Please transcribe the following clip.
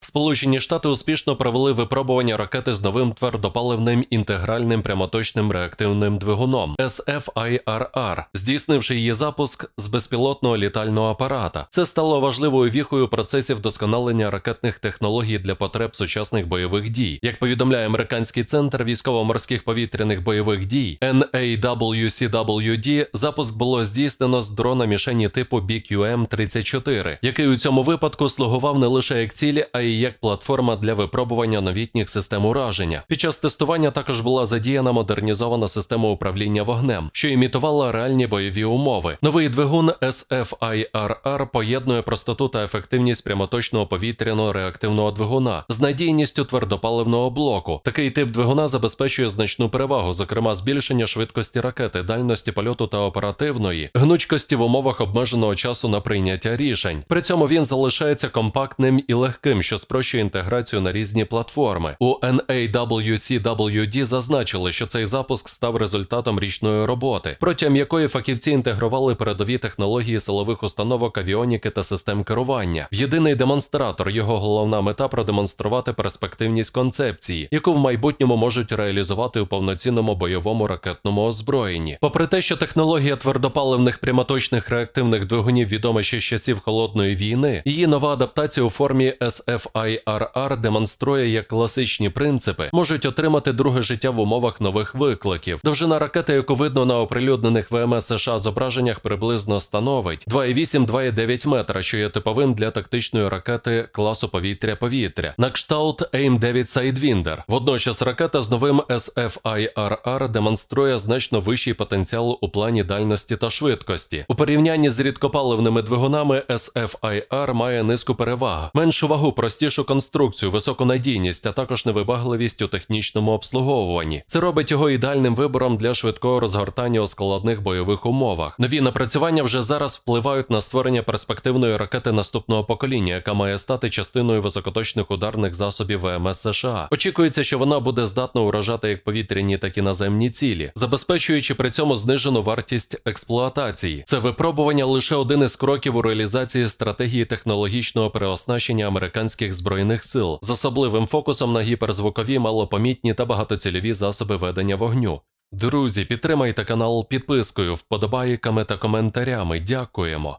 Сполучені Штати успішно провели випробування ракети з новим твердопаливним інтегральним прямоточним реактивним двигуном SFIRR, здійснивши її запуск з безпілотного літального апарата. Це стало важливою віхою процесів вдосконалення ракетних технологій для потреб сучасних бойових дій. Як повідомляє американський центр військово-морських повітряних бойових дій NAWCWD, запуск було здійснено з дрона мішені типу BQM-34, який у цьому випадку слугував не лише як цілі, а й як платформа для випробування новітніх систем ураження. Під час тестування також була задіяна модернізована система управління вогнем, що імітувала реальні бойові умови. Новий двигун SFIRR поєднує простоту та ефективність прямоточного повітряного реактивного двигуна з надійністю твердопаливного блоку. Такий тип двигуна забезпечує значну перевагу, зокрема збільшення швидкості ракети, дальності польоту та оперативної, гнучкості в умовах обмеженого часу на прийняття рішень. При цьому він залишається компактним і легким, що спрощує інтеграцію на різні платформи. У NAWCWD зазначили, що цей запуск став результатом річної роботи, протягом якої фахівці інтегрували передові технології силових установок, авіоніки та систем керування. В єдиний демонстратор його головна мета продемонструвати перспективність концепції, яку в майбутньому можуть реалізувати у повноцінному бойовому ракетному озброєнні. Попри те, що технологія твердопаливних прямоточних реактивних двигунів відома ще з часів холодної війни, її нова адаптація у формі SFIRR демонструє, як класичні принципи можуть отримати друге життя в умовах нових викликів. Довжина ракети, яку видно на оприлюднених ВМС США зображеннях, приблизно становить 2,8-2,9 метра, що є типовим для тактичної ракети класу повітря-повітря. На кшталт AIM-9 Sidewinder. Водночас ракета з новим SFIRR демонструє значно вищий потенціал у плані дальності та швидкості. У порівнянні з рідкопаливними двигунами SFIR має низку переваг, меншу вагу, простішу конструкцію, високу надійність, а також невибагливість у технічному обслуговуванні. Це робить його ідеальним вибором для швидкого розгортання у складних бойових умовах. Нові напрацювання вже зараз впливають на створення перспективної ракети наступного покоління, яка має стати частиною високоточних ударних засобів ВМС США. Очікується, що вона буде здатна уражати як повітряні, так і наземні цілі, забезпечуючи при цьому знижену вартість експлуатації. Це випробування лише один із кроків у реалізації стратегії технологічного переоснащення американських збройних сил з особливим фокусом на гіперзвукові, малопомітні та багатоцільові засоби ведення вогню. Друзі, підтримайте канал підпискою, вподобайками та коментарями. Дякуємо.